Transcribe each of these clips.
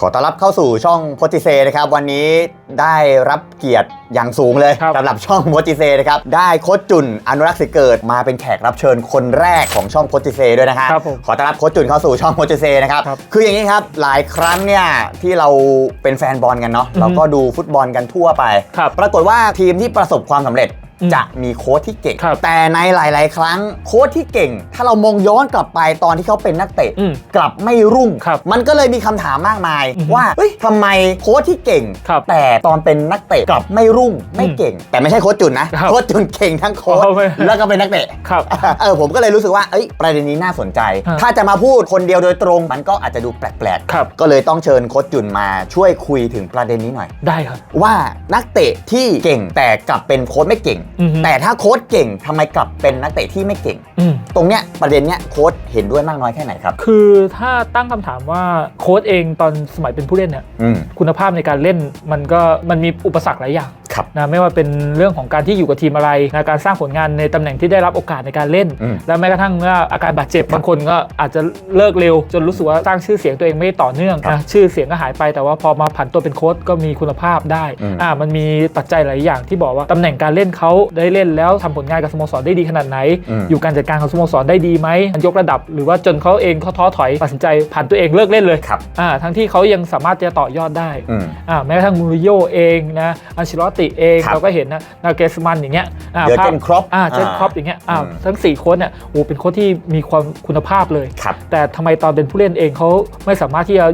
ขอต้อนรับเข้าสู่ช่องโพจิเซนะครับ วันนี้ได้รับเกียรติอย่างสูงเลยครับ สำหรับช่องโพจิเซนะครับ ได้โค้ชจุนอนุรักษ์สิเกิดมาเป็นแขกรับเชิญคนแรกของช่องโพจิเซด้วยนะครับครับผมขอต้อนรับโค้ชจุนเข้าสู่ช่องโพจิเซนะครับครับคืออย่างนี้ครับหลายครั้งเนี่ยที่เราเป็นแฟนบอลกันเนาะอือฮึเราก็ดูฟุตบอลกันทั่วไป ครับ ปรากฏว่าทีมที่ประสบความสำเร็จอืม จะมีโค้ชที่เก่ง ครับแต่ในหลาย ๆ ครั้งโค้ชที่เก่ง ถ้าเรามองย้อนกลับไปตอนที่เขาเป็นนักเตะ อืมกลับไม่รุ่ง ครับมันก็เลยมีคำถามมากมาย อือฮึว่าเฮ้ยทำไมโค้ชที่เก่ง ครับแต่ตอนเป็นนักเตะกลับไม่รุ่งไม่เก่ง แต่ไม่ใช่โค้ชจุนนะ ครับโค้ชจุนเก่งทั้งโค้ชอ๋อไม่ แล้วก็เป็นนักเตะ ครับ เออผมก็เลยรู้สึกว่าเอ้ยประเด็นนี้น่าสนใจ ฮะถ้าจะมาพูดคนเดียวโดยตรง มันก็อาจจะดูแปลกครับๆก็เลยต้องเชิญโค้ชจุนมาช่วยคุยถึงประเด็นนี้หน่อย ได้ครับ ว่านักเตะที่เก่งแต่กลับเป็นโค้ชไม่เก่งอือฮึ แต่ถ้าโค้ชเก่งทำไมกลับเป็นนักเตะที่ไม่เก่ง อืม ตรงเนี้ยประเด็นเนี้ยโค้ชเห็นด้วยมากน้อยแค่ไหนครับ คือถ้าตั้งคำถามว่าโค้ชเองตอนสมัยเป็นผู้เล่นเนี่ยอืม คุณภาพในการเล่นมันก็มันมีอุปสรรคหลายอย่างครับ นะไม่ว่าเป็นเรื่องของการที่อยู่กับทีมอะไรนะการสร้างผลงานในตำแหน่งที่ได้รับโอกาสในการเล่น อืม และแม้กระทั่งเมื่ออาการบาดเจ็บบางคนก็อาจจะเลิกเร็ว จนรู้สึกว่าสร้างชื่อเสียงตัวเองไม่ต่อเนื่องครับนะชื่อเสียงก็หายไปแต่ว่าพอมาผันตัวเป็นโค้ชก็มีคุณภาพได้อืม อ่ามันมีปัจจัยหลายอย่างที่บอกว่าตำแหน่งการเล่นเขาได้เล่นแล้วทำผลงานกับสโมสรได้ดีขนาดไหน อืม อยู่การจัดการของสโมสรได้ดีไหมยกระดับ หรือว่าจนเขาเองเขาท้อถอยตัดสินใจผ่านตัวเองเลิกเล่นเลยครับอ่าทั้งที่เขายังสามารถจะต่อยอดได้ อืม อ่าแม้กระทั่งมูรินโญ่เองนะอัลเชลอตติเองครับเราก็เห็นนะนาเกสมันอย่างเงี้ยอ่าเดี๋ยวเจนภาพครอปอ่าเจนอ่า ครอปอย่างเงี้ยอ่าอืมทั้ง4โค้ชเนี่ยโอ้เป็นโค้ชที่มีความคุณภาพเลย ครับ แต่ทำไมตอนเป็นผู้เล่นเองเขาไม่สามารถที่จะ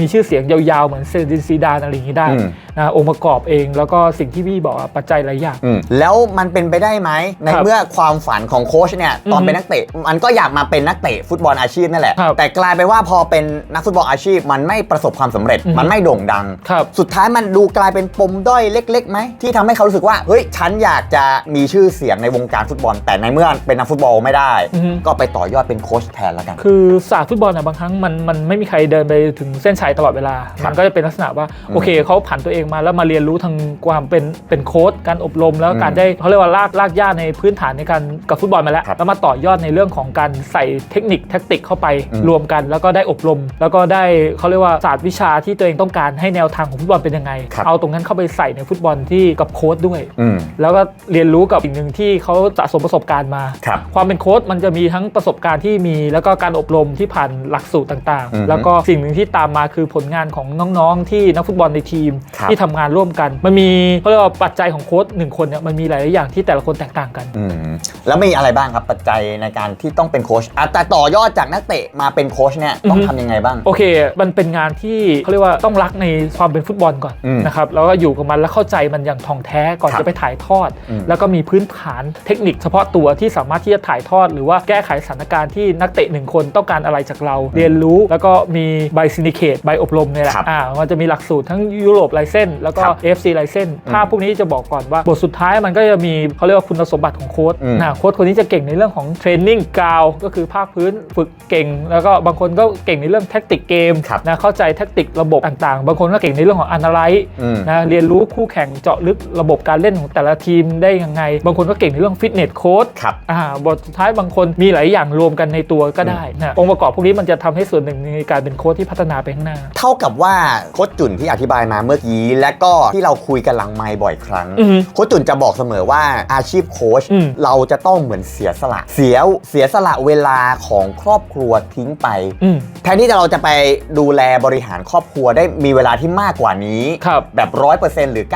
มีชื่อเสียงยาวๆ เหมือนเซดินซีดานอะไรอย่างนี้ได้ อืม นะองค์ประกอบเอง แล้วก็สิ่งที่พี่บอกอะปัจจัยหลายอย่าง อืมแล้วมันเป็นไปได้ไหม ในครับเมื่อความฝันของโค้ชเนี่ยตอนอือฮึเป็นนักเตะ มันก็อยากมาเป็นนักเตะฟุตบอลอาชีพนั่นแหละ ครับแต่กลายไปนว่าพอเป็นนักฟุตบอลอาชีพ มันไม่ประสบความสำเร็จอือฮึ มันไม่โด่งดัง ครับ สุดท้ายมันดูกลายเป็นปมด้อยเล็กๆไหมที่ทำให้เขารู้สึกว่าเฮ้ยฉันอยากจะมีชื่อเสียงในวงการฟุตบอล แต่ในเมื่อเป็นนักฟุตบอลไม่ได้ อือฮึ ก็ไปต่อยอดเป็นโค้ชแทนแล้วกัน คือศาสตร์ฟุตบอลนะบางครั้งมันมันไม่มีใครเดินไปถึงเส้นชัยตลอดเวลา ครับมันก็จะเป็นลักษณะว่าอืมโอเคเขาผันตัวเองมาแล้วมาเรียนรู้ทางความเป็นเป็นโค้ชการอบรม แล้วอืมการได้เขาเรียกว่าลากลากย่าในพื้นฐานในการกับฟุตบอลมาแล้วครับแล้วมาต่อยอดในเรื่องของการใส่เทคนิคแท็กติกเข้าไปอืมรวมกัน แล้วก็ได้อบรม แล้วก็ได้เขาเรียกว่าศาสตร์วิชาที่ตัวเองต้องการให้แนวทางของฟุตบอลเป็นยังไงครับเอาตรงนั้นเข้าไปใส่ในฟุตบอลที่กับโค้ชด้วยอืมแล้วก็เรียนรู้กับสิ่งหนึ่งที่เขาสะสมประสบการณ์มาครับความเป็นโค้ชมันจะมีทั้งประสบการณ์ที่มี แล้วก็การอบรมที่ผ่านหลักสูตรต่างอือฮึๆแล้วก็สิ่งหนึ่งที่ตามมาคือผลงานของน้องๆ ที่นักฟุตบอลในทีมครับที่ทำงานร่วมกัน มันมีเขาเรียกว่าปัจจัยของโค้ชหนึ่งคนเนี่ยมันมีหลายๆอย่างที่แต่ละคนแตกต่างกันอืมแล้วมีอะไรบ้างครับปัจจัยในการที่ต้องเป็นโค้ชอะแต่ต่อยอดจากนักเตะมาเป็นโค้ชเนี่ยต้องอือฮึทำยังไงบ้าง โอเค มันเป็นงานที่เขาเรียกว่าต้องรักในความเป็นฟุตบอลก่อนอืมนะครับแล้วก็อยู่กับมันแล้วเข้าใจมันอย่างท่องแท้ก่อนครับจะไปถ่ายทอดอืมแล้วก็มีพื้นฐานเทคนิคเฉพาะตัวที่สามารถที่จะถ่ายทอด หรือว่าแก้ไขสถานการณ์ที่นักเตะหนึ่งคนต้องการอะไรจากเรา เรียนรู้แล้วก็มีใบซินิเคตใบอบรมเนี่ยแหละครับอ่ามันจะมีหลักสูตรทั้งยุโรปไลเซนแล้วก็ครับ AFC ไลเซนภาพพวกนี้จะบอกก่อนว่าบทสุดท้ายมันก็จะมีเขาเรียกว่าคุณสมบัติของโค้ชอืมนะโค้ชคนนี้จะเก่งในเรื่องของเทรนนิ่งกราวก็คือภาคพื้นฝึกเก่ง แล้วก็บางคนก็เก่งในเรื่องแท็กติกเกมครับนะเข้าใจแท็กติกระบบต่างๆ บางคนก็เก่งในเรื่องของ analyze อืมนะเรียนรู้คู่แข่งเจาะลึกระบบการเล่นของแต่ละทีมได้ยังไง บางคนก็เก่งในเรื่องฟิตเนสโค้ดครับอ่าบทสุดท้ายบางคนมีหลายอย่างรวมกันในตัวก็ได้นะองค์ประกอบพวกนี้มันจะทำให้ส่วนหนึ่งในการเป็นโค้ชที่พัฒนาไปข้างหน้า เท่ากับว่าโค้ชจุนที่อธิบายมาเมื่อกี้และก็ที่เราคุยกันหลังไมค์บ่อยครั้งอือฮึโค้ชจุนจะบอกเสมอว่าอาชีพโค้ชอืมเราจะต้องเหมือนเสียสละ เสียเสียสละเวลาของครอบครัวทิ้งไป อืม แทนที่เราจะไปดูแลบริหารครอบครัวได้มีเวลาที่มากกว่านี้ ครับแบบร้อยเปอร์เซ็นต์หรือ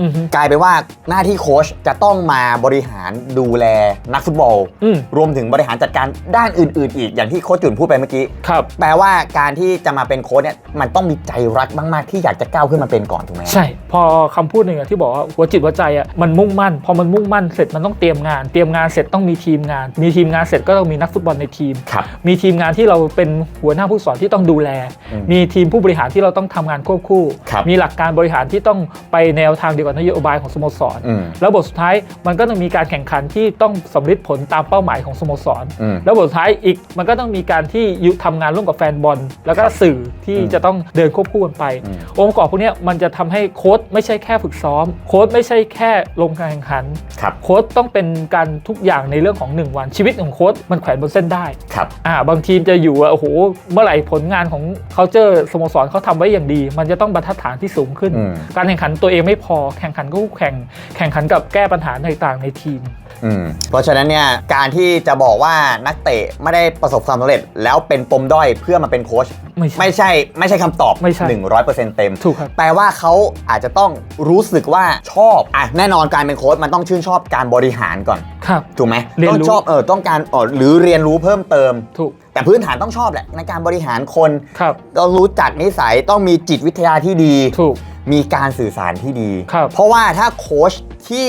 อือฮึ90%กลายไปนว่าหน้าที่โค้ชจะต้องมาบริหารดูแลนักฟุตบอล อืม รวมถึงบริหารจัดการด้านอื่น ๆ อีกอย่างที่โค้ชจุนพูดไปเมื่อกี้ ครับ แปลว่าการที่จะมาเป็นโค้ชเนี่ยมันต้องมีใจรักมาก ๆ ที่อยากจะก้าวขึ้นมาเป็นก่อนถูกไหมใช่ พอคำพูดหนึ่งอะที่บอกว่าหัวจิตหัวใจอะมันมุ่งมั่น พอมันมุ่งมั่นเสร็จมันต้องเตรียมงาน เตรียมงานเสร็จต้องมีทีมงาน มีทีมงานเสร็จก็ต้องมีนักฟุตบอลในทีมครับมีทีมงานที่เราเป็นหัวหน้าผู้สอนที่ต้องดูแลอืมมีทีมผู้บริหารที่เราต้องทำงานควบคู่ครับมีหลักการบริหารที่ต้องไปแนวทางเดียวกับนโยบายของสโมสรอืมแล้วบทสุดท้ายมันก็ต้องมีการแข่งขันที่ต้องสำเร็จผลตามเป้าหมายของสโมสรอืมแล้วบทสุดท้ายอีกมันก็ต้องมีการที่ยุทำงานร่วมกับแฟนบอล แล้วก็สื่อที่อืมจะต้องเดินควบคู่กันไปอืมองค์ประกอบพวกเนี้ยมันจะทำให้โค้ดไม่ใช่แค่ฝึกซ้อม โค้ดไม่ใช่แค่ลงการแข่งขันครับโค้ดต้องเป็นการทุกอย่างในเรื่องของ 1 วันชีวิตของโค้ดมันแขวนบนเส้นได้ครับอ่าบางทีมจะอยู่ว่าโอ้โหเมื่อไหร่ผลงานของเขาเจอสโมสรเขาทำไว้อย่างดี มันจะต้องบรรทัดฐานที่สูงขึ้นอืมการแข่งขันตัวเองไม่พอแข่งขันก็คู่แข่งแข่งขันกับแก้ปัญหาต่างๆในทีมอืมเพราะฉะนั้นเนี่ยการที่จะบอกว่านักเตะไม่ได้ประสบความสำเร็จ แล้วเป็นปมด้อยเพื่อมาเป็นโค้ชไม่ใช่ไม่ใช่ไม่ใช่คำตอบไม่ใช่100%เต็มถูกครับแปลว่าเขาอาจจะต้องรู้สึกว่าชอบอะแน่นอนการเป็นโค้ชมันต้องชื่นชอบการบริหารก่อน ครับ ถูกไหมเรียนต้องรู้ชอบเออต้องการเออหรือเรียนรู้เพิ่มเติม ถูก แต่พื้นฐานต้องชอบแหละในการบริหารคนครับ ต้องรู้จักนิสัยต้องมีจิตวิทยาที่ดี ถูก มีการสื่อสารที่ดี ครับเพราะว่าถ้าโค้ชที่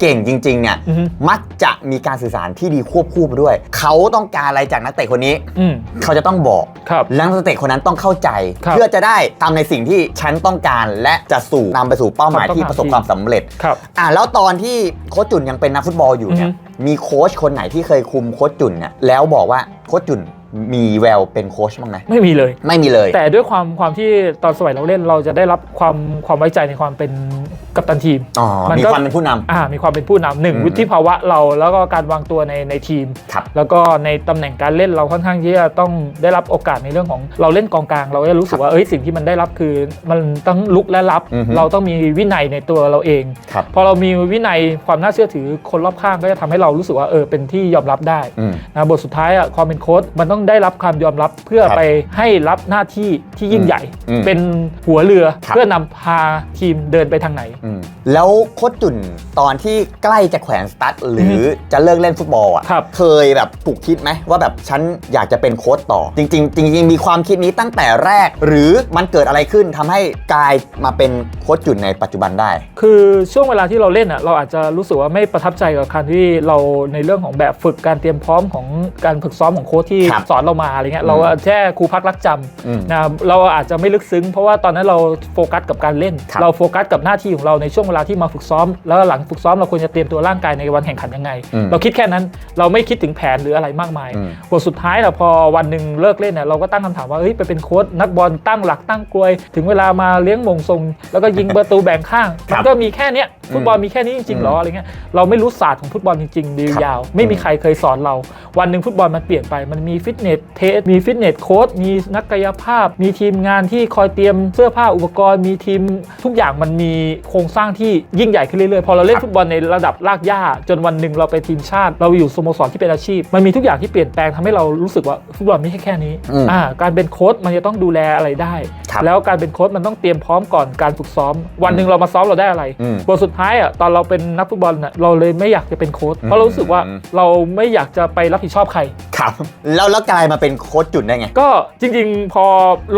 เก่งจริงๆเนี่ยอือฮึ มักจะมีการสื่อสารที่ดีควบคู่ไปด้วย เขาต้องการอะไรจากนักเตะคนนี้ อืมเขาจะต้องบอก ครับ แล้วนักเตะคนนั้นต้องเข้าใจ ครับเพื่อจะได้ทำในสิ่งที่ฉันต้องการ และจะสู่นำไปสู่เป้าหมายความต้องที่การประสบความสำเร็จ ครับ อะแล้วตอนที่โค้ชจุนยังเป็นนักฟุตบอลอยู่เนี่ยอือฮึ มีโค้ชคนไหนที่เคยคุมโค้ชจุนเนี่ยแล้วบอกว่าโค้ชจุน มีแววเป็นโค้ชบ้างไหมไม่มีเลย ไม่มีเลย แต่ด้วยความความที่ตอนสมัยเราเล่นเราจะได้รับความความไว้ใจในความเป็นกัปตันทีมอ๋อมันมีก็ความเป็นผู้นำอ่ามีความเป็นผู้นำหนึ่งอืมวุฒิภาวะเราแล้วก็การวางตัวในในทีมครับแล้วก็ในตำแหน่งการเล่นเราค่อนข้างที่จะต้องได้รับโอกาสในเรื่องของเราเล่นกองกลาง เราจะรู้สึกว่าเอ้ยสิ่งที่มันได้รับคือมันต้องลุกและรับอือฮึเราต้องมีวินัยในตัวเราเองครับพอเรามีวินัยความน่าเชื่อถือคนรอบข้างก็จะทำให้เรารู้สึกว่าเออเป็นที่ยอมรับได้อืมนะบทสุดท้ายอะความเป็นโค้ชมันต้องได้รับความยอมรับเพื่อครับไปให้รับหน้าที่ที่ยิ่งใหญ่อืมเป็นหัวเรือครับเพื่อนำพาทีมเดินไปทางไหนอืมแล้วโค้ชจุนตอนที่ใกล้จะแขวนสตั๊ดหรือจะเลิกเล่นฟุตบอลอะครับเคยแบบถูกคิดไหมว่าแบบฉันอยากจะเป็นโค้ชต่อ จริงๆจริงๆมีความคิดนี้ตั้งแต่แรก หรือมันเกิดอะไรขึ้นทำให้กลายมาเป็นโค้ชจุนในปัจจุบันได้ คือช่วงเวลาที่เราเล่นอะเราอาจจะรู้สึกว่าไม่ประทับใจกับการที่เราในเรื่องของแบบฝึกการเตรียมพร้อมของการฝึกซ้อมของโค้ชที่ครับสอนเรามาอะไรเงี้ยเราแค่ครูพักรักจอืมำนะเราอาจจะไม่ลึกซึ้ง เพราะว่าตอนนั้นเราโฟกัสกับการเล่นครับเราโฟกัสกับหน้าที่ของเราในช่วงเวลาที่มาฝึกซ้อม แล้วหลังฝึกซ้อมเราควรจะเตรียมตัวร่างกายในวันแข่งขันยังไงอืมเราคิดแค่นั้นเราไม่คิดถึงแผนหรืออะไรมากมายอืมบทสุดท้ายอะพอวันหนึ่งเลิกเล่นเนี่ยเราก็ตั้งคำถามว่าเฮ้ยไปเป็นโค้ชนักบอลตั้งหลักตั้งกลวย ถึงเวลามาเลี้ยงมงทรง แล้วก็ยิงประตูแบ่งข้างครัมับนก็มีแค่เนี้ยฟุตบอลมีแค่นี้จริงๆเหรออะไรเงี้ยเราไม่รู้ศาสตร์ของฟุตบอลจริงๆดีครับยาว ไม่มีใครเคยสอนเรา วันหนึ่งฟุตบอลมันเปลี่ยนไปมันมีฟิตเนสเทสมีฟิตเนสโค้ชมีนักกายภาพ มีทีมงานที่คอยเตรียมเสื้อผ้าอุปกรณ์มีทีมทุกอย่างมันมีโครงสร้างที่ยิ่งใหญ่ขึ้นเรื่อยๆ พอเราเล่นฟุตบอลในระดับรากหญ้าจนวันหนึ่งเราไปทีมชาติ เราอยู่สโมสรที่เป็นอาชีพ มันมีทุกอย่างที่เปลี่ยนแปลงทำให้เรารู้สึกว่าฟุตบอลไม่ใช่แค่นี้อืมอ่าการเป็นโค้ชมันจะต้องดูแลอะไรได้ครับแล้วการเป็นโค้ชมันต้องเตรียมพร้อมก่อนการฝึกซ้อม วันหนึ่งเรามาซ้อมเราได้อะไรอืมบทสุดท้ายอะตอนเราเป็นนักฟุตบอลน่ะเราเลยไม่อยากจะเป็นโค้ชเพราะเรารู้สึกว่าอืมเราไม่อยากจะไปรับผิดชอบใครครับแล้วแล้วกลายมาเป็นโค้ชจุนได้ไง ก็จริงๆ พอ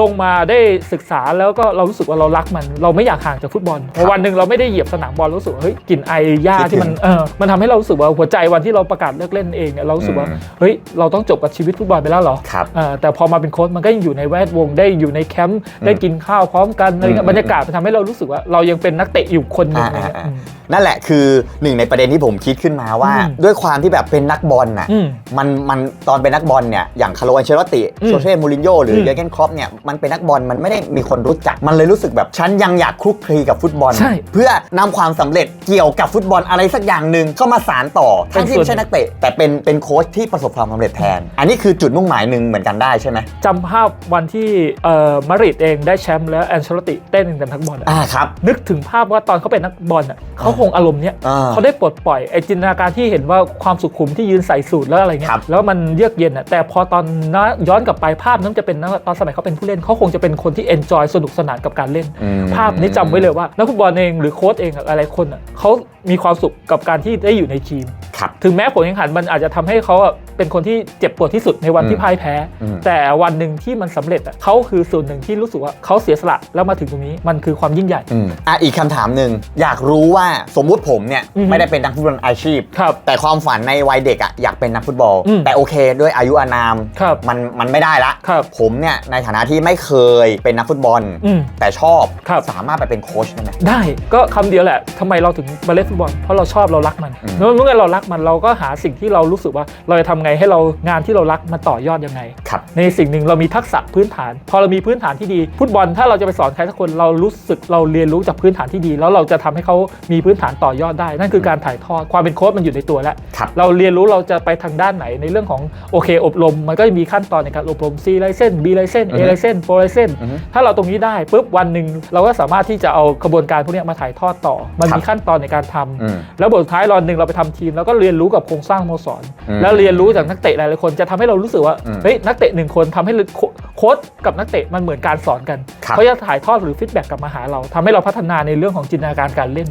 ลงมาได้ศึกษาแล้วก็เรารู้สึกว่าเรารักมัน เราไม่อยากห่างจากฟุตบอลพอวันหนึ่งเราไม่ได้เหยียบสนามบอลรู้สึกว่าเฮ้ยกลิ่นไอหญ้าคิดถึงที่มันเออมันทำให้เรารู้สึกว่าหัวใจวันที่เราประกาศเลิกเล่นเองเนี่ยเรารู้สึกว่าอืมเฮ้ยเราต้องจบกับชีวิตฟุตบอลไปแล้วเหรอครับเออแต่พอมาเป็นโค้ชมันก็ยังอยู่ในแวดวงได้อยู่ในแคมป์ได้กินข้าวพร้อมกันอะไรเงี้ยอืมบรรยากาศมันทำให้เรารู้สึกว่าเรายังเป็นนักเตะอยู่คนหนึ่งอ่าอะไรเงี้ยอ่าอืมนั่นแหละคือหนึ่งในประเด็นที่ผมคิดขึ้นมาว่า อืมด้วยความที่แบบเป็นนักบอลน่ะอืม มันมันตอนเป็นนักบอลเนี่ยอย่างคาร์โลอันเชลติอืมโซเช่มูรินโญ่หรืออมเยอร์เกนครอปเนี่ยมันเป็นนักบอลมันไม่ได้มีคนรู้จักมันเลยรู้สึกแบบฉันยังอยากคลุกคลีกับฟุตบอล ใช่เพื่อนำความสำเร็จเกี่ยวกับฟุตบอลอะไรสักอย่างหนึ่งเข้ามาสารต่อเป็นทั้งที่ส่วนไม่ใช่นักเตะ แต่เป็นเป็นโค้ชที่ประสบความสำเร็จแทน อันนี้คือจุดมุ่งหมายหนึ่งเหมือนกันได้ใช่ไหมจำภาพวันที่เอ่อมาดริดเองได้แชมป์แล้วแอนเชลติเต้นกันทั้งบอลอะอ่าครับนึกถึงภาพว่าตอนเขาเป็นนักบอลอะเขาคงอารมณ์เนี้ยอ่าเขาได้ปลดปล่อยไอจินตนาการที่เห็นว่าความสุขุมที่ยืนใส่สูตรแล้วอะไรเงี้ครัยบแล้วมันเยือกเย็นอะแต่พอตอนนะย้อนกลับไปภาพนั้นจะเป็นนะตอนสมัยเขาเป็นผู้เล่นเขาคงจะเป็นคนที่เอนจอยสนุกสนานกับการเล่นอืมภาพนี้จำไว้เลยว่านักฟุตบอลเองหรือโค้ชเองอะอะไรคนอะเขามีความสุขกับการที่ได้อยู่ในทีม ครับถึงแม้ผลแข่งขันมันอาจจะทำให้เขาอะเป็นคนที่เจ็บปวดที่สุดในวันที่อืมพ่ายแพ้อืมแต่วันหนึ่งที่มันสำเร็จอะเขาคือส่วนหนึ่งที่รู้สึกว่าเขาเสียสละแล้วมาถึงตรงนี้มันคือความยิ่งใหญ่อืมอะอีกคำถามหนึ่งอยากรู้ว่าสมมุติผมเนี่ยอือฮึไม่ได้เป็นนักฟุตบอลอาชีพครับแต่ความฝันในวัยเด็กอะอยากเป็นนักฟุตบอลอืมแต่โอเค ด้วยอายุอานามครับมันมันไม่ได้ละครับผมเนี่ยในฐานะที่ไม่เคยเป็นนักฟุตบอลอืมแต่ชอบครับสามารถไปเป็นโค้ชได้ไหมได้ก็คำเดียวแหละทำไมเราถึงมาเล่นฟุตบอลเพราะเราชอบเรารักมันอืมเมื่อเมื่อเรารักมันเราก็หาสิ่งที่เรารู้สึกว่าเราจะทำไงให้เรางานที่เรารักมันต่อยอดยังไง ครับ ในสิ่งหนึ่งเรามีทักษะพื้นฐาน พอเรามีพื้นฐานที่ดีฟุตบอลถ้าเราจะไปสอนใครสักคนเรารู้สึกเราเรียนรู้จากพื้นฐานที่ดี แล้วเราจะทำให้เขามีพื้นฐานต่อยอดได้ นั่นคือการถ่ายทอดความเป็นโค้ชมันอยู่ในตัวแล้ว ครับ เราเรียนรู้เราจะไปทางด้านไหนในเรื่องของโอเคอบรม มันก็จะมีขั้นตอนในการอบรม C license B license อือ A ฮึ license 4 license อือฮึ ถ้าเราตรงนี้ได้ปุ๊บวันหนึ่งเราก็สามารถที่จะเอากระบวนการพวกเนี้ยมาถ่ายทอดต่อ มันครับมีขั้นตอนในการทำอืม แล้วบทสุดท้ายรอนหนึ่งเราไปทำทีมแล้วก็เรียนรู้กับโครงสร้างสโมสรอืมแล้วเรียนรู้จากนักเตะหลายๆคนจะทำให้เรารู้สึกว่าอืมเฮ้ยนักเตะหนึ่งคนทำให้โคโค้ชกับนักเตะมันเหมือนการสอนกันครับเขาจะถ่ายทอดหรือฟีดแบ็กกลับมาหาเราทำให้เราพัฒนาในเรื่องของจินตนาการการเล่น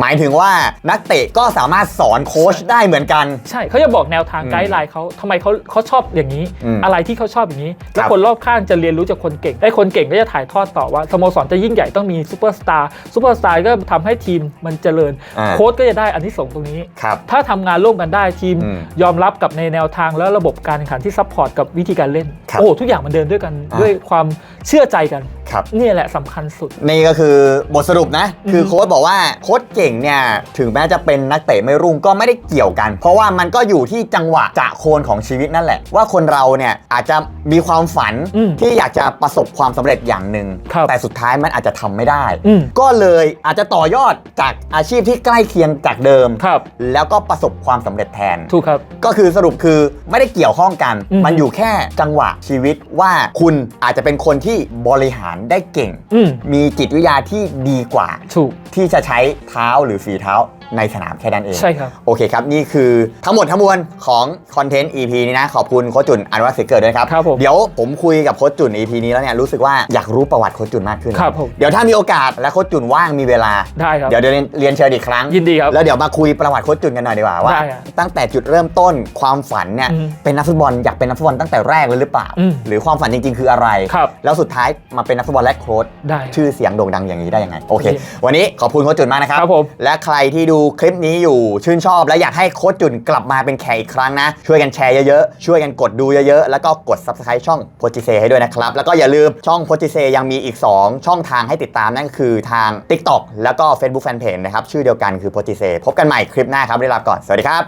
หมายถึงว่านักเตะก็สามารถสอนโค้ชได้เหมือนกัน ใช่เขาจะบอกแนวทางอืมไกด์ไลน์เขาทำไมเขาเขาชอบอย่างนี้อืมอะไรที่เขาชอบอย่างนี้ แล้ควรับคนรอบข้างจะเรียนรู้จากคนเก่งไอ้คนเก่งก็จะถ่ายทอดต่อว่าสโมสรจะยิ่งใหญ่ต้องมีซูเปอร์สตาร์ซูเปอร์สตาร์ก็ทำให้ทีมมันเจริญอ่าโค้ชก็จะได้อันที่ส่งส์ตรงนี้ครับถ้าทำงานร่วมกันได้ทีม อืมยอมรับกับในแนวทางและระบบการแข่งขันที่ซัพพอร์ตกับวิธีการเล่น ครับโอ้ทุกอย่างมันเดินด้วยกันอ่า ด้วยความ เชื่อใจกันครับ นี่แหละสำคัญสุด นี่ก็คือบทสรุปนะอือฮึคือโค้ชบอกว่าโค้ชเก่งเนี่ยถึงแม้จะเป็นนักเตะไม่รุ่งก็ไม่ได้เกี่ยวกัน เพราะว่ามันก็อยู่ที่จังหวะจะโคนของชีวิตนั่นแหละ ว่าคนเราเนี่ยอาจจะมีความฝันอืมที่อยากจะประสบความสำเร็จอย่างหนึ่งครับแต่สุดท้ายมันอาจจะทำไม่ได้ อืม ก็เลยอาจจะต่อยอดจากอาชีพที่ใกล้เคียงจากเดิม ครับ แล้วก็ประสบความสำเร็จแทน ถูกครับ ก็คือสรุปคือไม่ได้เกี่ยวข้องกัน อืมมันอยู่แค่จังหวะชีวิตว่าคุณอาจจะเป็นคนที่บริหารได้เก่ง อืมมีจิตวิทยาที่ดีกว่า ถูก ที่จะใช้เท้าหรือฝีเท้าในสนามแค่นั้นเอง ใช่ครับ โอเคครับ นี่คือทั้งหมดทั้งมวลของคอนเทนต์ EP นี้นะ ขอบคุณโค้ชจุนอันวัฒน์สิเกิดด้วยครับ ครับผมเดี๋ยวผมคุยกับโค้ชจุน EP นี้แล้วเนี่ยรู้สึกว่าอยากรู้ประวัติโค้ชจุนมากขึ้น ครับผม เดี๋ยวถ้ามีโอกาสและโค้ชจุนว่างมีเวลา ได้ครับ เดี๋ยวเดี๋ยวเรียนเรียนเชิญอีกครั้ง ยินดีครับแล้วเดี๋ยวมาคุยประวัติโค้ชจุนกันหน่อยดีกว่าว่า ได้ครับตั้งแต่จุดเริ่มต้นความฝันเนี่ยอืมเป็นนักฟุตบอลอยากเป็นนักฟุตบอลตั้งแต่แรกเลยหรือเปล่า อืมหรือความฝันจริงๆ คืออะไร ครับ แล้วสุดท้ายมาเป็นนักฟุตบอลและโค้ชได้ ชื่อเสียงโด่งดังอย่างนี้ได้ยังไงโอเคโอเควันนี้ขอบคุณโค้ชจุนมากนะครับ ครับผม และใครที่ดููคลิปนี้อยู่ชื่นชอบ และอยากให้โค้ชจุนกลับมาเป็นแขกอีกครั้งนะ ช่วยกันแชร์เยอะๆ ช่วยกันกดดูเยอะๆ แล้วก็กด subscribe ช่องโพจิเซให้ด้วยนะครับ แล้วก็อย่าลืมช่องโพจิเซยังมีอีก 2 ช่องทางให้ติดตามนั่นก็คือทาง TikTok แล้วก็ Facebook Fanpage นะครับชื่อเดียวกันคือโพจิเซพบกันใหม่คลิปหน้าครับเวลาก่อนสวัสดีครับ